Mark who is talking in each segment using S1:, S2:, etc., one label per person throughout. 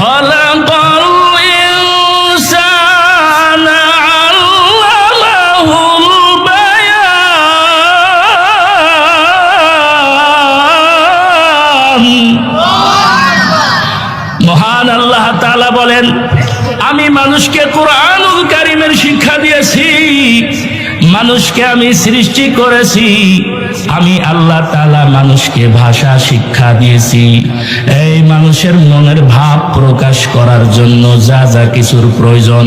S1: ভলা মানুষকে আমি সৃষ্টি করেছি। আমি আল্লাহ তাআলা মানুষকে ভাষা, শিক্ষা দিয়েছি। এই মানুষের মনের ভাব প্রকাশ করার জন্য যা যা কিছুর প্রয়োজন,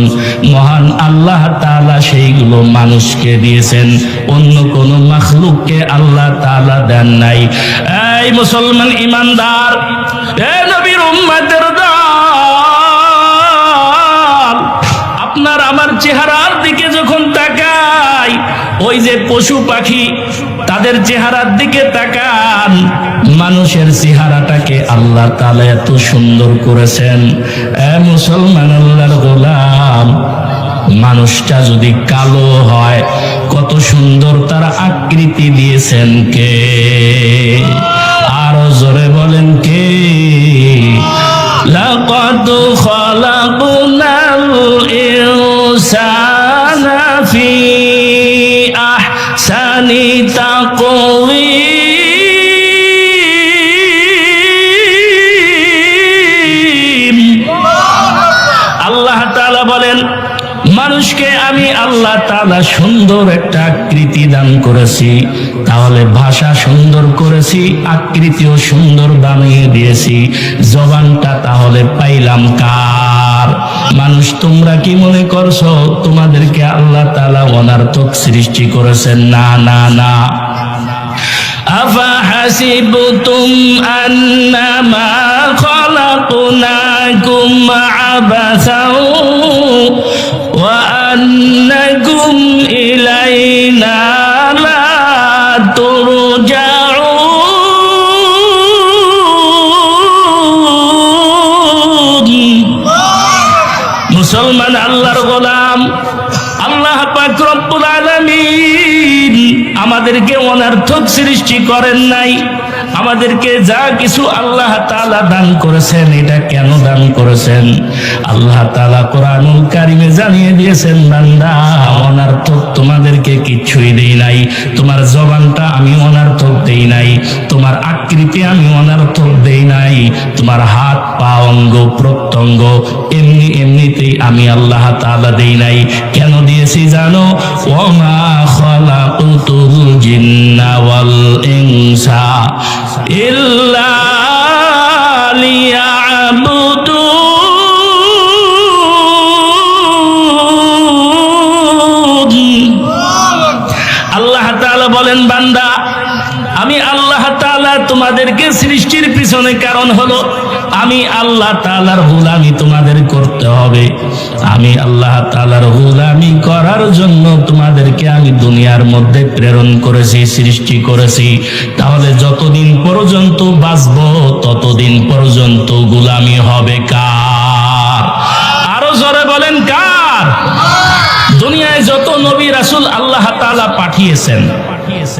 S1: মহান আল্লাহ তাআলা সেইগুলো মানুষকে দিয়েছেন। অন্য কোন মাখলুককে আল্লাহ তালা দেন নাই। এই মুসলমান ইমানদার আপনার আমার তাকাই ওই যে পশু পাখি, তাদের চেহারার দিকে তাকান। মানুষের চেহারাটাকে আল্লাহ তালা এত সুন্দর করেছেন। এ মুসলমান আল্লাহর গোলাম, মানুষটা যদি কালো হয়, কত সুন্দর তার আকৃতি দিয়েছেন কে? আরও জোরে বলেন কে? লাকাত খালাকু আল্লাহ তাআলা সুন্দর একটা আকৃতি দান করেছি তাহলে ভাষা সুন্দর করেছি আকৃতিও সুন্দর বানিয়ে দিয়েছি জবানটা তাহলে পাইলাম কার মানুষ তোমরা কি মনে করছো তোমাদেরকে আল্লাহ তাআলা অনার্থক সৃষ্টি করেছেন না না না أفحسبتم أنما خلقناكم عبثا وأنكم إلينا لا ترجعون মুসলমান আল্লাহর গোলাম আল্লাহ পাক রব্বুল আলামিন আমাদেরকে অনার্থক সৃষ্টি করেন নাই আমাদেরকে যা কিছু আল্লাহ তাআলা দান করেছেন, এটা কেন দান করেছেন? আল্লাহ তাআলা কোরআনুল কারিমে জানিয়ে দিয়েছেন, বান্দা, অনার্থক তোমাদেরকে কিচ্ছুই দেই নাই। তোমার জবানটা আমি অনার্থক দেই নাই। তোমার আকৃতি আমি অনার্থক দেই নাই। তোমার হাত, পা, অঙ্গ, প্রত্যঙ্গ এমনি এমনিতেই আমি আল্লাহ তাআলা দেই নাই। কেন দিয়েছি জানো? ওমা খালাকুতুল বলেন বান্দা আমি আল্লাহ তোমাদেরকে সৃষ্টির পিছনে কারণ হলো আমি আল্লাহ তাআলার গোলামি তোমাদের করতে হবে। আমি আল্লাহ তাআলার গোলামি করার জন্য তোমাদেরকে আমি দুনিয়ার মধ্যে প্রেরণ করেছি, সৃষ্টি করেছি। তাহলে যতদিন পর্যন্ত বাঁচবো, ততদিন পর্যন্ত গুলামি হবে কার? আরও জোরে বলেন কার? দুনিয়ায় যত নবী রাসুল আল্লাহ তাআলা পাঠিয়েছেন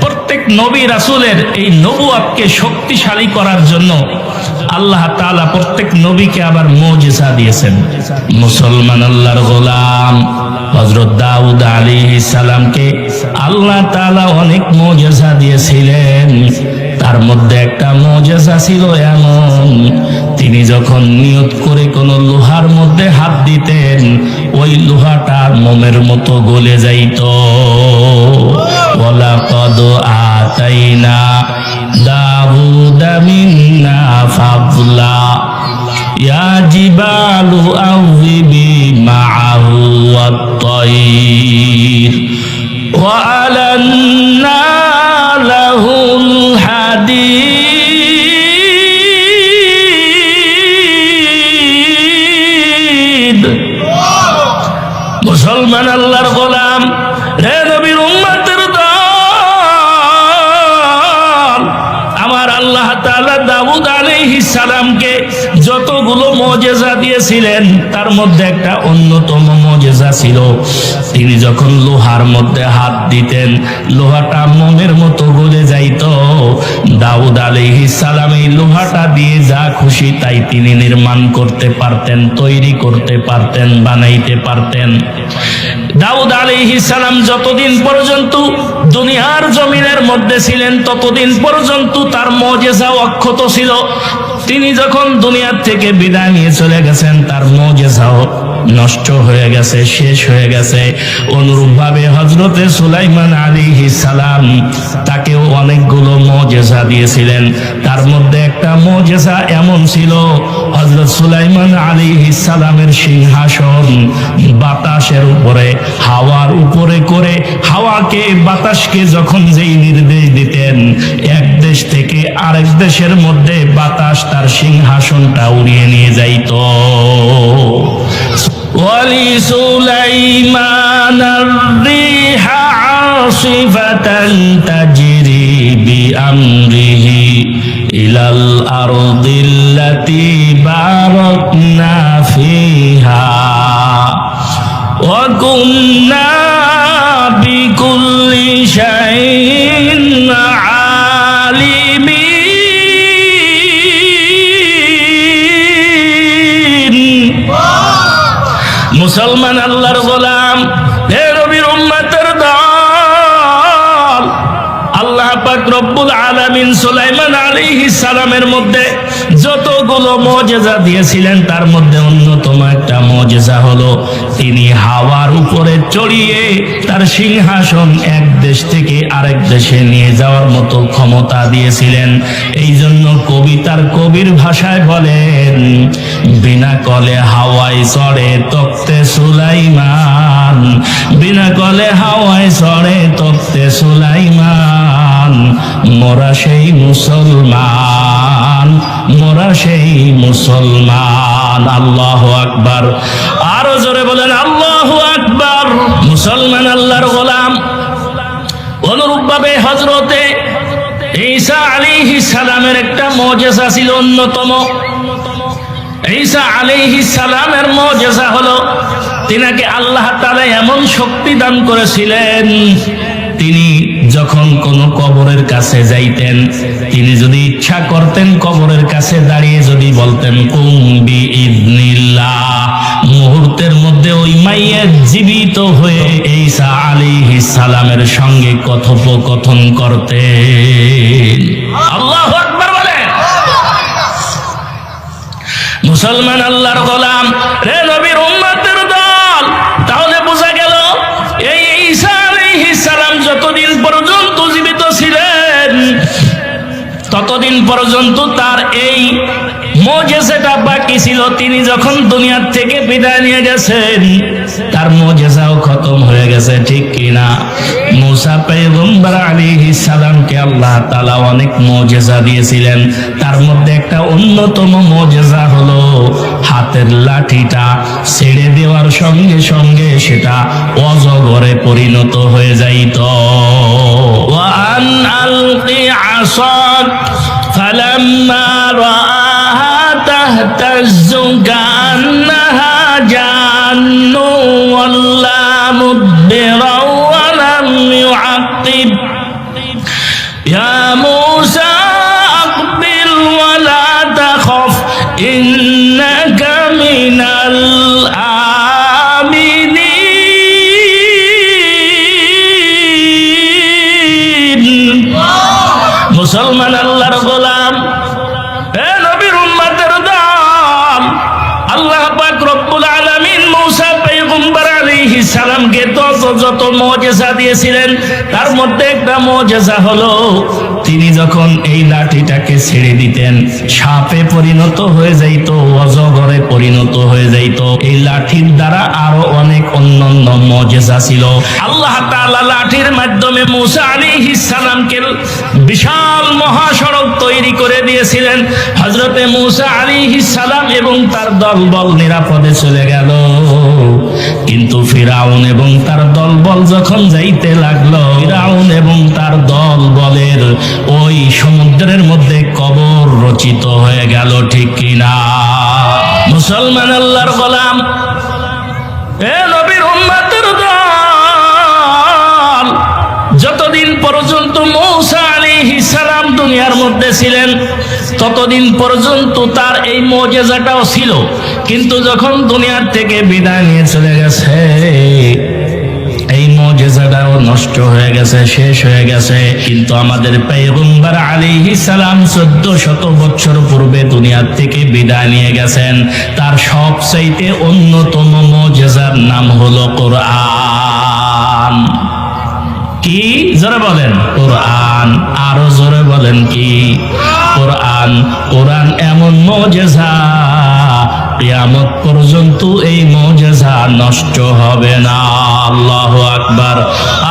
S1: প্রত্যেক নবী রাসূলের এই নবুয়াতকে শক্তিশালী করার জন্য আল্লাহ তাআলা প্রত্যেক নবীকে আবার মুজিজা দিয়েছেন। মুসলমান আল্লাহর গোলাম, হযরত দাউদ আলাইহিস সালামকে আল্লাহ তাআলা অনেক মুজিজা দিয়েছিলেন। তার মধ্যে একটা মজেজা ছিল এমন তিনি যখন নিয়ত করে কোন লোহার মধ্যে হাত দিতেন, ওই লোহাটা মোমের মতো গলে যাইত। ওলা কদ আতাই না মিন্না ফাবলা আউযিবি আলান্না যতগুলো মজেজা দিয়েছিলেন, তার মধ্যে একটা অন্যতম মজেজা ছিল। তিনি যখন লোহার মধ্যে হাত দিতেন, লোহাটা মোমের মতো গলে যাইত। দাউদ সালাম এই লোহাটা দিয়ে যা খুশি তাই তিনি নির্মাণ করতে পারতেন, তৈরি করতে পারতেন, বানাইতে পারতেন। দাউদ সালাম যতদিন পর্যন্ত দুনিয়ার জমিনের মধ্যে ছিলেন, ততদিন পর্যন্ত তার মজেজা অক্ষত ছিল। তিনি যখন দুনিয়ার থেকে বিদায় নিয়ে চলে গেছেন, তার মজেজাও নষ্ট হয়ে গেছে, শেষ হয়ে গেছে। অনুরূপ ভাবে হজরতে সুলাইমান আলী সালাম তাকেও অনেকগুলো মজেসা দিয়েছিলেন। তার মধ্যে একটা মজেসা এমন ছিল হজরত সুলাইমান আলী সালামের সিংহাসন বাতাসের উপরে, হাওয়ার উপরে করে হাওয়াকে, বাতাসকে যখন যেই নির্দেশ দিতেন, এক দেশ থেকে আরেক দেশের মধ্যে বাতাস তার সিংহাসনটা উড়িয়ে নিয়ে যাইত। ولسليمان الريح عاصفة تجري بأمره إلى الأرض التي باركنا فيها وكنا بكل شيء রব্বুল আলামিন সুলাইমান আলাইহিস সালামের মধ্যে যতগুলো মজেজা দিয়েছিলেন, তার মধ্যে অন্যতম একটা মজেজা হলো, তিনি হাওয়ার উপরে চড়িয়ে তার সিংহাসন এক দেশ থেকে আরেক দেশে নিয়ে যাওয়ার মতো ক্ষমতা দিয়েছিলেন। এই জন্য কবিতার কবির ভাষায় বলেন, বিনা কলে হাওয়ায় চড়ে তক্তে সুলাইমান, বিনা কলে হাওয়ায় চড়ে তক্তে সুলাইমান। মোরা সেই মুসলমান, মোরা সেই মুসলমান। আল্লাহ আকবার। আরও জোরে বলেন, আল্লাহ আকবার। মুসলমান আল্লাহর গোলাম। অনুরূপ ভাবে হজরতে ঈসা আলাইহি সালামের একটা মজেসা ছিল অন্যতম। ঈসা আলাইহি সালামের মজেজা হলো, তিনাকে আল্লাহ তাআলা এমন শক্তি দান করেছিলেন, তিনি যখন কোন কবরের কাছে যাইতেন, তিনি যদি ইচ্ছা করতেন কবরের কাছে দাঁড়িয়ে যদি বলতেন কুম্বি ইদনিল্লাহ মুহূর্তের মধ্যে ওই মাইয়ের জীবিত হয়ে ঈসা আলাইহিস সালামের সঙ্গে কথোপকথন করতেন। আল্লাহু মুসলমান আল্লাহর গোলাম। রে নবীর উম্মতের ততদিন পর্যন্ত তার এই মজেসাটা বাকি ছিল। তিনি যখন দুনিয়ার থেকে বিদায় নিয়ে গেছেন, তার মজেসাও খতম হয়ে গেছে, ঠিক কিনা? মুসা পেগম্বর আলাইহিস সালামকে আল্লাহ তাআলা অনেক মজেজা দিয়েছিলেন। তার মধ্যে একটা অন্যতম মজেজা হলো হাতের লাঠিটা ছেড়ে দেওয়ার সঙ্গে সঙ্গে সেটা অজগরে পরিণত হয়ে যাইত। আলকি আসাক فلما رآها تهتز كأنها جان ولا مدبرا মুসলমান আল্লাহর গোলাম। এ নবীর উম্মতের দাম। আল্লাহ পাক রব্বুল আলামিন মূসা পয়গম্বর আলাইহিস সালামকে তত যত মুজিজা দিয়েছিলেন, তার মধ্যে একটা মুজিজা হলো তিনি যখন এই লাঠিটাকে ছেড়ে দিতেন, সাপে পরিণত হয়ে যাইত, অজগরে পরিণত হয়ে যাইত। এই লাঠির দ্বারা আরও অনেক অন্যান্য মজেজা ছিল। আল্লাহ লাঠির মাধ্যমে মুসা আলাইহিস সালামকে বিশাল মহাসড়ক তৈরি করে দিয়েছিলেন। হযরতে মুসা আলাইহিস সালাম এবং তার দলবল নিরাপদে চলে গেল। কিন্তু ফিরাউন এবং তার দলবল যখন যাইতে লাগল, ফিরাউন এবং কিনা? মুসলমান আল্লাহর গোলাম। এ নবীর উম্মতের দল। যতদিন পর্যন্ত মৌসা আলাইহিস সালাম দুনিয়ার মধ্যে ছিলেন, ততদিন পর্যন্ত তার এই মজেজাটাও ছিল। কিন্তু যখন দুনিয়ার থেকে বিদায় নিয়ে চলে গেছে মজেজাটাও নষ্ট হয়ে গেছে, শেষ হয়ে গেছে। কিন্তু আমাদের পেগম্বর আলাইহিস সালাম চোদ্দ শত বছর পূর্বে দুনিয়ার থেকে বিদায় নিয়ে গেছেন। তার সবচাইতে অন্যতম মজেজার নাম হলো কোরআন। কি? জোরে বলেন, কোরআন। আরও জোরে বলেন কি? কোরআন কোরআন এমন মজেজা পর্যন্ত এই মজেজা নষ্ট হবে না। আল্লাহ আকবার।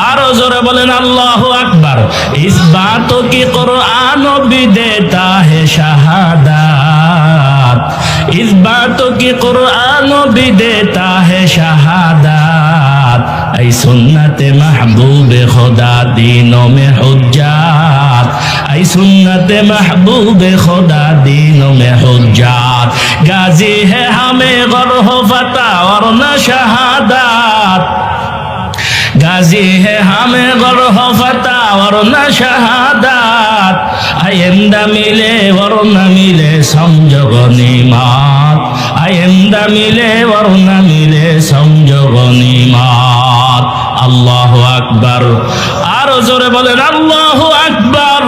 S1: আরও জোরে বলেন, আল্লাহ আকবার। ইস বাত কি কোরআন বিদেতা হে শাহাদাত। ইস বাত কি কোরআন বিদেতা হে শাহাদাত। এই সুন্নতে মাহবুবে খোদা দিন মে হুজ্জাত এই সুন্নতে মাহবুবে খোদা দিন মে হুজ্জাত গাজী হে হামে গর্হ ফাতা অর্ণ শাহাদাত। गाजी है हमें गरह फता और न शहादत आइंदा मिले और न मिले समझो गनीमत आइंदा मिले और न मिले समझो गनीमत আল্লাহ আকবার আরো জোরে বলেন আল্লাহ আকবার